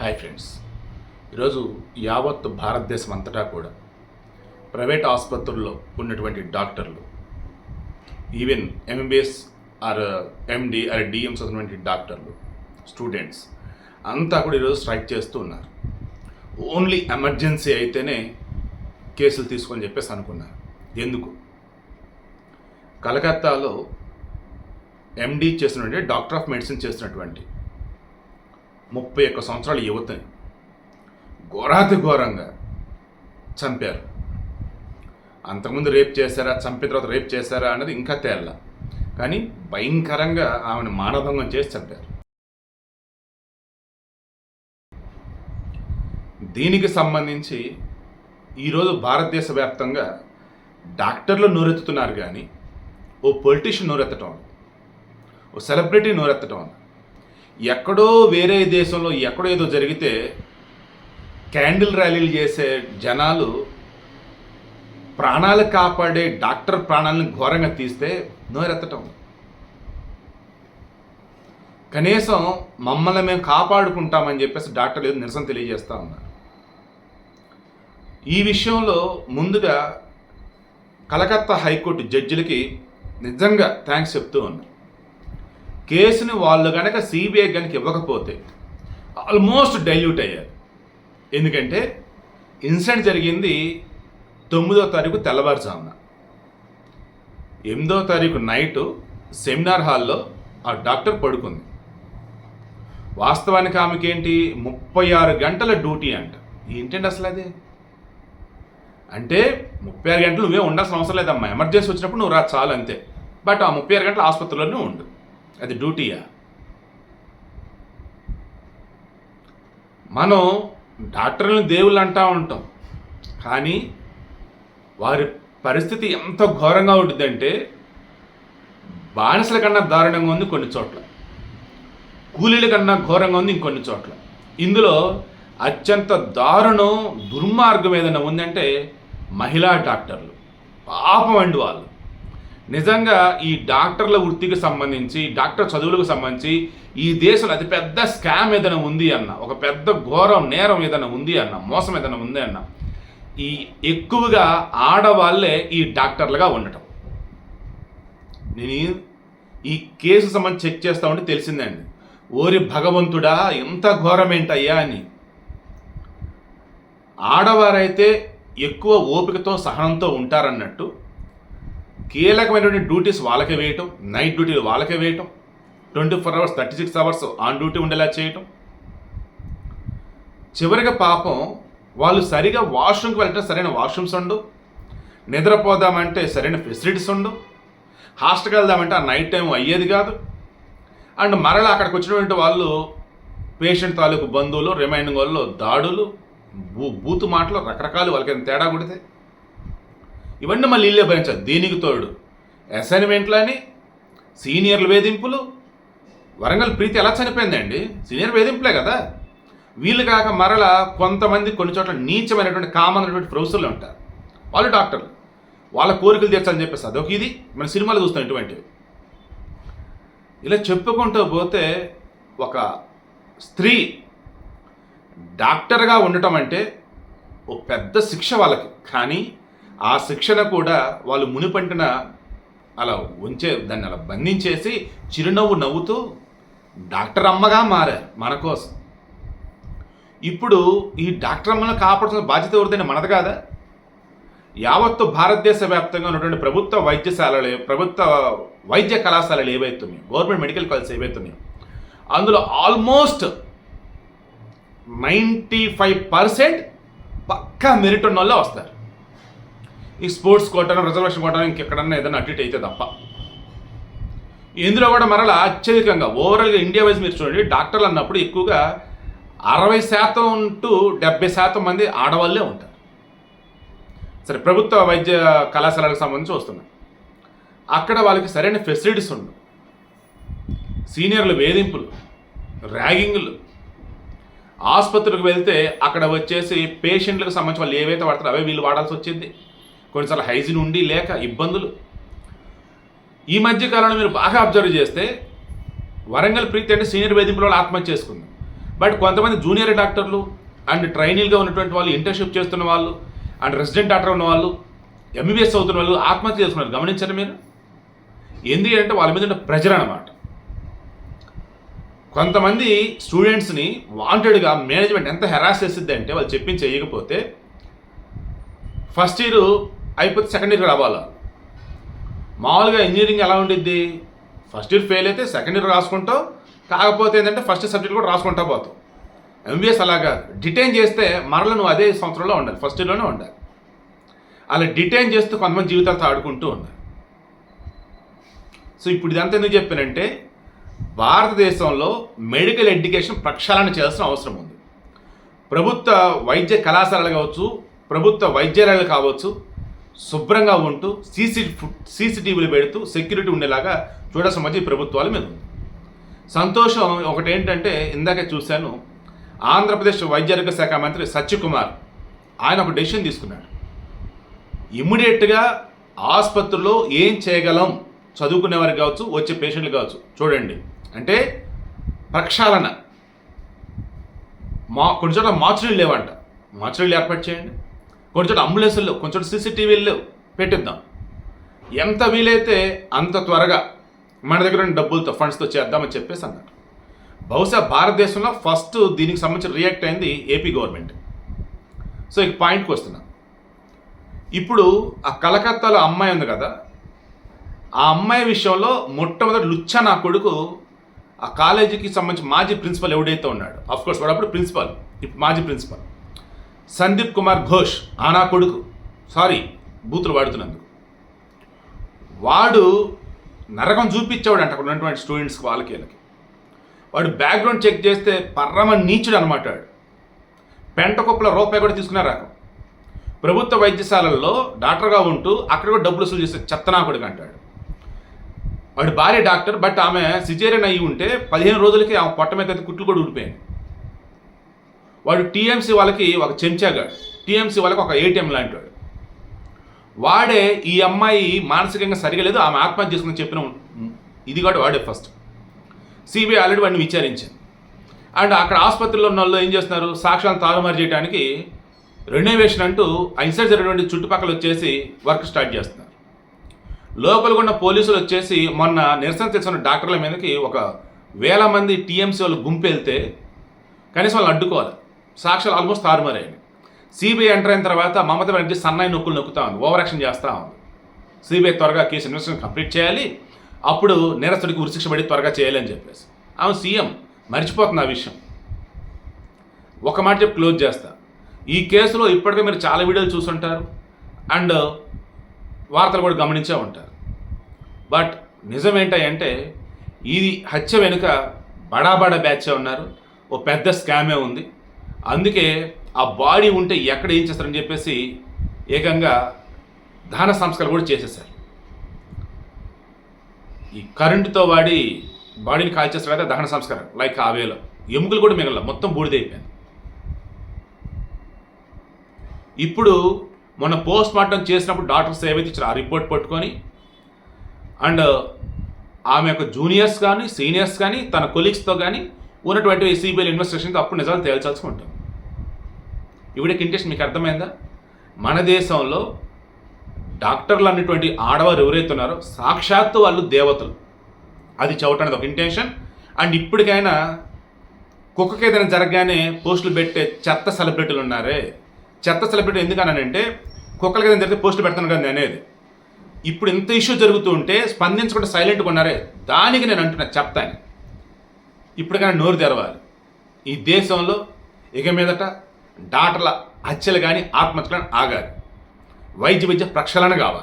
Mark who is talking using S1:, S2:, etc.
S1: Hi friends ఈరోజు యావత్ భారతదేశం అంతటా కూడా ప్రైవేట్ ఆసుపత్రుల్లో ఉన్నటువంటి డాక్టర్లు even MBS or MD or DM చదివినటువంటి డాక్టర్లు స్టూడెంట్స్ అంతా కూడా ఈరోజు స్ట్రైక్ చేస్తూ ఉన్నారు. ఓన్లీ ఎమర్జెన్సీ అయితేనే కేసులు తీసుకొని చెప్పేసి అనుకున్నారు. ఎందుకు? కలకత్తాలో ఎండి చేసినటువంటి డాక్టర్ ఆఫ్ మెడిసిన్ చేసినటువంటి ముప్పై ఒక్క సంవత్సరాల యువతని ఘోరాతి ఘోరంగా చంపారు. అంతకుముందు రేప్ చేశారా చంపిన తర్వాత రేప్ చేశారా అనేది ఇంకా తేల కానీ భయంకరంగా ఆమెను మానభంగం చేసి చంపారు. దీనికి సంబంధించి ఈరోజు భారతదేశ వ్యాప్తంగా డాక్టర్లు నోరెత్తుతున్నారు కానీ ఓ పొలిటీషియన్ నోరెత్తటం ఓ సెలబ్రిటీ నోరెత్తటం ఎక్కడో వేరే దేశంలో ఎక్కడో ఏదో జరిగితే క్యాండిల్ ర్యాలీలు చేసే జనాలు ప్రాణాలు కాపాడే డాక్టర్ ప్రాణాలను ఘోరంగా తీస్తే నోరెత్తటం. కనీసం మమ్మల్ని మేము కాపాడుకుంటామని చెప్పేసి డాక్టర్లు ఏదో నిరసన తెలియజేస్తూ ఉన్నారు. ఈ విషయంలో ముందుగా కలకత్తా హైకోర్టు జడ్జిలకి నిజంగా థ్యాంక్స్ చెప్తూ ఉన్నా. కేసుని వాళ్ళు కనుక సిబిఐ కనుక ఇవ్వకపోతే ఆల్మోస్ట్ డైల్యూట్ అయ్యారు. ఎందుకంటే ఇన్సిడెంట్ జరిగింది తొమ్మిదో తారీఖు తెల్లవారుజామున. ఎనిమిదో తారీఖు నైటు సెమినార్ హాల్లో ఆ డాక్టర్ పడుకుంది. వాస్తవానికి ఆమెకి ఏంటి? ముప్పై ఆరు గంటల డ్యూటీ అంట. ఏంటండి అసలు అది? అంటే ముప్పై ఆరు గంటలు నువ్వే ఉండాల్సిన అవసరం లేదమ్మా. ఎమర్జెన్సీ వచ్చినప్పుడు నువ్వు రా చాలు అంతే. బట్ ఆ ముప్పై ఆరు గంటల ఆసుపత్రిలోనే ఉండు. అది డ్యూటీయా? మనం డాక్టర్లను దేవుళ్ళు అంటా ఉంటాం. కానీ వారి పరిస్థితి ఎంత ఘోరంగా ఉంటుందంటే బానిసల కన్నా దారుణంగా ఉంది కొన్ని చోట్ల. కూలీల కన్నా ఘోరంగా ఉంది ఇంకొన్ని చోట్ల. ఇందులో అత్యంత దారుణం దుర్మార్గం ఏదైనా ఉందంటే మహిళా డాక్టర్లు. పాపం అండి వాళ్ళు. నిజంగా ఈ డాక్టర్ల వృత్తికి సంబంధించి డాక్టర్ చదువులకు సంబంధించి ఈ దేశంలో అతిపెద్ద స్కామ్ ఏదైనా ఉంది అన్న ఒక పెద్ద ఘోరం నేరం ఏదైనా ఉంది అన్న మోసం ఏదైనా ఉంది అన్న ఈ ఎక్కువగా ఆడవాళ్ళే ఈ డాక్టర్లుగా ఉండటం. నేను ఈ కేసు సంబంధించి చెక్ చేస్తా ఉంటే తెలిసిందండి. ఓరి భగవంతుడా ఎంత ఘోరమేంటయ్యా అని. ఆడవారైతే ఎక్కువ ఓపికతో సహనంతో ఉంటారన్నట్టు కీలకమైనటువంటి డ్యూటీస్ వాళ్ళకే వేయటం నైట్ డ్యూటీలు వాళ్ళకే వేయటం twenty four hours thirty six hours on duty ఉండేలా చేయటం. చివరిగా పాపం వాళ్ళు సరిగా వాష్రూమ్కి వెళ్ళటం సరైన వాష్రూమ్స్ ఉండవు. నిద్రపోదామంటే సరైన ఫెసిలిటీస్ ఉండవు. హాస్టల్కి వెళ్దామంటే ఆ నైట్ టైం అయ్యేది కాదు. అండ్ మరలా అక్కడికి వచ్చినటువంటి వాళ్ళు పేషెంట్ తాలూకు బంధువులు రిమైండింగ్ వాళ్ళు దాడులు బూ బూతు మాటలు రకరకాలు వాళ్ళకి ఏమైనా తేడా కొడితే ఇవన్నీ మళ్ళీ ఇల్లే భరించాలి. దీనికి తోడు? అసైన్మెంట్లని సీనియర్ల వేధింపులు. వరంగల్ ప్రీతి ఎలా చనిపోయిందండి సీనియర్ వేధింపులే కదా? వీళ్ళు కాక మరల కొంతమంది కొన్ని చోట్ల నీచమైనటువంటి కామనటువంటి ప్రొఫెసర్లు ఉంటారు. వాళ్ళు డాక్టర్లు. వాళ్ళ కోరికలు తీర్చాలని చెప్పేసి అదొక ఇది. మన సినిమాలు చూస్తాం ఇటువంటివి. ఇలా చెప్పుకుంటూ పోతే ఒక స్త్రీ డాక్టర్గా ఉండటం అంటే ఓ పెద్ద శిక్ష వాళ్ళకి. కానీ ఆ శిక్షణ కూడా వాళ్ళు మునిపంటన అలా ఉంచే దాన్ని అలా బంధించేసి చిరునవ్వు నవ్వుతూ డాక్టర్ అమ్మగా మారారు మన కోసం. ఇప్పుడు ఈ డాక్టర్ అమ్మను కాపాడుతున్న బాధ్యత ఎవరిదైనా మనది కాదా? యావత్తు భారతదేశ వ్యాప్తంగా ఉన్నటువంటి ప్రభుత్వ వైద్యశాలలు ప్రభుత్వ వైద్య కళాశాలలు ఏవైతున్నాయో గవర్నమెంట్ మెడికల్ కాలేజ్ ఏవైతున్నాయో అందులో ఆల్మోస్ట్ నైంటీ ఫైవ్ పర్సెంట్ పక్కా మెరిట్ ఉన్న వాళ్ళే వస్తారు. ఈ స్పోర్ట్స్ కోటాను రిజర్వేషన్ కోటాను ఇంకెక్కడన్నా ఏదైనా అటు అయితే తప్ప. ఇందులో కూడా మరలా అత్యధికంగా ఓవరాల్గా ఇండియా వైజ్ మీరు చూడండి డాక్టర్లు అన్నప్పుడు ఎక్కువగా అరవై శాతం టు డెబ్బై శాతం మంది ఆడవాళ్ళే ఉంటారు. సరే ప్రభుత్వ వైద్య కళాశాలకు సంబంధించి వస్తున్నాయి. అక్కడ వాళ్ళకి సరైన ఫెసిలిటీస్ ఉండవు. సీనియర్లు వేధింపులు ర్యాగింగ్లు. ఆసుపత్రికి వెళ్తే అక్కడ వచ్చేసి పేషెంట్లకు సంబంధించి వాళ్ళు ఏవైతే వాడతారో అవే వీళ్ళు వాడాల్సి వచ్చింది. కొన్నిసార్లు హైజీన్ ఉండి లేక ఇబ్బందులు. ఈ మధ్య కాలంలో మీరు బాగా అబ్జర్వ్ చేస్తే వరంగల్ ప్రీతి అంటే సీనియర్ వేధింపుల వాళ్ళు ఆత్మహత్య చేసుకుంది. బట్ కొంతమంది జూనియర్ డాక్టర్లు అండ్ ట్రైనీలుగా ఉన్నటువంటి వాళ్ళు ఇంటర్న్షిప్ చేస్తున్న వాళ్ళు అండ్ రెసిడెంట్ డాక్టర్ ఉన్న వాళ్ళు ఎంబీబీఎస్ అవుతున్న వాళ్ళు ఆత్మహత్య చేసుకున్నారు. గమనించారు మీరు. ఏంది అంటే వాళ్ళ మీద ఉన్న ప్రెజర్ అనమాట కొంతమంది స్టూడెంట్స్ని వాంటెడ్గా మేనేజ్మెంట్ ఎంత హెరాస్ చేసిద్ది అంటే వాళ్ళు చెప్పించి చేయకపోతే ఫస్ట్ ఇయర్ అయిపోతే సెకండ్ ఇయర్ రావాలా? మామూలుగా ఇంజనీరింగ్ ఎలా ఉండిద్ది? ఫస్ట్ ఇయర్ ఫెయిల్ అయితే సెకండ్ ఇయర్ రాసుకుంటావు. కాకపోతే ఏంటంటే ఫస్ట్ సబ్జెక్ట్ కూడా రాసుకుంటా పోతావు. ఎంబీఎస్ అలాగా డిటైన్ చేస్తే మరల నువ్వు అదే సంవత్సరంలో ఉండాలి. ఫస్ట్ ఇయర్లోనే ఉండాలి. అలా డిటైన్ చేస్తూ కొంతమంది జీవితాలతో ఆడుకుంటూ ఉండాలి. సో ఇప్పుడు ఇదంతా ఎందుకు చెప్పానంటే భారతదేశంలో మెడికల్ ఎడ్యుకేషన్ ప్రక్షాళన చేయాల్సిన అవసరం ఉంది. ప్రభుత్వ వైద్య కళాశాలలు కావచ్చు ప్రభుత్వ వైద్యాలయాలు కావచ్చు శుభ్రంగా ఉంటూ సీసీ సీసీటీవీలు పెడుతూ సెక్యూరిటీ ఉండేలాగా చూడాల్సిన మధ్య ప్రభుత్వాల మీద ఉంది. సంతోషం ఒకటేంటంటే ఇందాక ఇందాకే చూశాను ఆంధ్రప్రదేశ్ వైద్యారోగ్య శాఖ మంత్రి సత్యకుమార్ ఆయన ఒక డెసిషన్ తీసుకున్నాడు. ఇమ్మీడియట్గా ఆసుపత్రిలో ఏం చేయగలం? చదువుకునేవారు కావచ్చు వచ్చే పేషెంట్లు కావచ్చు చూడండి. అంటే ప్రక్షాళన. మా కొన్ని చోట్ల మార్చురీలు లేవంట. మార్చురీలు ఏర్పాటు చేయండి. కొన్ని చోట్ల అంబులెన్సులు లేవు సీసీటీవీలు లేవు. పెట్టిద్దాం. ఎంత వీలైతే అంత త్వరగా మన దగ్గర ఉన్న డబ్బులతో ఫండ్స్తో చేద్దామని చెప్పేసి అన్నారు. బహుశా భారతదేశంలో ఫస్ట్ దీనికి సంబంధించి రియాక్ట్ అయింది ఏపీ గవర్నమెంట్ సో ఇక పాయింట్కి వస్తున్నా. ఇప్పుడు ఆ కలకత్తాలో అమ్మాయి ఉంది కదా ఆ అమ్మాయి విషయంలో మొట్టమొదటి లుచ్చ నా కొడుకు ఆ కాలేజీకి సంబంధించి మాజీ ప్రిన్సిపల్ ఎవడైతే ఉన్నాడు అఫ్కోర్స్ వాడప్పుడు ప్రిన్సిపల్ ఇప్పుడు మాజీ ప్రిన్సిపల్ సందీప్ కుమార్ ఘోష్ ఆనా కొడుకు. సారీ బూతులు వాడుతున్నందుకు. వాడు నరకం చూపించేవాడు అంట అక్కడ ఉన్నటువంటి స్టూడెంట్స్కి వాళ్ళకి వీళ్ళకి. వాడు బ్యాక్గ్రౌండ్ చెక్ చేస్తే పర్రమ నీచుడు అనమాట వాడు. పెంట కుప్పల రూపాయి కూడా తీసుకునే రకం. ప్రభుత్వ వైద్యశాలల్లో డాక్టర్గా ఉంటూ అక్కడ కూడా డబ్బులు వసూలు చేస్తే చెత్తనాకుడికి అంటాడు. వాడి భార్య డాక్టర్ బట్ ఆమె సిజేరియన్ అయ్యి ఉంటే పదిహేను రోజులకి ఆమె పొట్ట మీద కుట్లు కూడా ఊడిపోయింది వాడు టీఎంసీ వాళ్ళకి ఒక చెంచాగాడు. టీఎంసీ వాళ్ళకి ఒక ఏటీఎం లాంటి వాడు వాడే ఈ అమ్మాయి మానసికంగా సరిగా లేదు ఆమె ఆత్మహత్య చేసుకుని చెప్పిన ఇది కూడా వాడే ఫస్ట్. సిబిఐ ఆల్రెడీ వాడిని విచారించింది. అండ్ అక్కడ ఆసుపత్రిలో ఉన్న వాళ్ళు ఏం చేస్తున్నారు? సాక్ష్యాలను తారుమారు చేయడానికి రెనోవేషన్ అంటూ ఇన్సైడ్ జరిగినటువంటి చుట్టుపక్కల వచ్చేసి వర్క్ స్టార్ట్ చేస్తున్నారు. లోపల ఉన్న పోలీసులు వచ్చేసి మొన్న నిరసన తెచ్చిన డాక్టర్ల మీదకి ఒక వేల మంది టీఎంసీ వాళ్ళు గుంపు వెళ్తే కనీసం వాళ్ళు అడ్డుకోవాలి. సాక్ష్యాలు ఆల్మోస్ట్ తారుమారాయి సిబిఐ ఎంటర్ అయిన తర్వాత మమత బెనర్జీ సన్నాయి నొక్కులు నొక్కుతా ఉంది ఓవర్ యాక్షన్ చేస్తూ ఉంది. సిబిఐ త్వరగా కేసు ఇన్వెస్టిగేషన్ కంప్లీట్ చేయాలి. అప్పుడు నేరస్తుడికి ఉరిశిక్ష పడి త్వరగా చేయాలని చెప్పేసి. ఆమె సీఎం మర్చిపోతుంది ఆ విషయం. ఒక మాట చెప్పి క్లోజ్ చేస్తా. ఈ కేసులో ఇప్పటికే మీరు చాలా వీడియోలు చూసుంటారు అండ్ వార్తలు కూడా గమనించే ఉంటారు. బట్ నిజం ఏంటంటే ఇది హత్య వెనుక బడా బడా బ్యాచే ఉన్నారు. ఓ పెద్ద స్కామే ఉంది. అందుకే ఆ బాడీ ఉంటే ఎక్కడ ఏం చేస్తారని చెప్పేసి ఏకంగా దహన సంస్కారం కూడా చేసేసారు ఈ కరెంటుతో వాడి బాడీని కాల్చేస్తారు కదా దహన సంస్కారం లైక్ ఆ ఎముకలు కూడా మిగల మొత్తం బూడిదైపోయింది. ఇప్పుడు మొన్న పోస్ట్ మార్టం చేసినప్పుడు డాక్టర్స్ ఏవైతే ఇచ్చారో ఆ రిపోర్ట్ పట్టుకొని అండ్ ఆమె యొక్క జూనియర్స్ కానీ సీనియర్స్ కానీ తన కొలీగ్స్తో కానీ ఉన్నటువంటి సిబిఐ ఇన్వెస్టిగేషన్కి అప్పుడు నిజాలు తేల్చాల్సి ఉంటుంది. ఇవిడకి ఇంట్రెస్ట్ మీకు అర్థమైందా? మన దేశంలో డాక్టర్లు అన్నటువంటి ఆడవారు ఎవరైతే ఉన్నారో సాక్షాత్తు వాళ్ళు దేవతలు. అది చవటనేది ఒక ఇంటెన్షన్ అండ్ ఇప్పటికైనా కుక్కకి ఏదైనా జరగగానే పోస్టులు పెట్టే చెత్త సెలబ్రిటీలు ఉన్నారే. చెత్త సెలబ్రిటీ ఎందుకనంటే కుక్కలకి ఏదైనా జరిగితే పోస్టులు పెడతాను కదా అనేది ఇప్పుడు ఇంత ఇష్యూ జరుగుతూ ఉంటే స్పందించకుండా సైలెంట్గా ఉన్నారే. దానికి నేను అంటున్నా చెప్తాను. ఇప్పటికైనా నోరు తెరవాలి. ఈ దేశంలో ఇక మీదట డాక్టర్ల హత్యలు కానీ ఆత్మహత్యలు కానీ ఆగాలి. వైద్య విద్య ప్రక్షాళన కావాలి.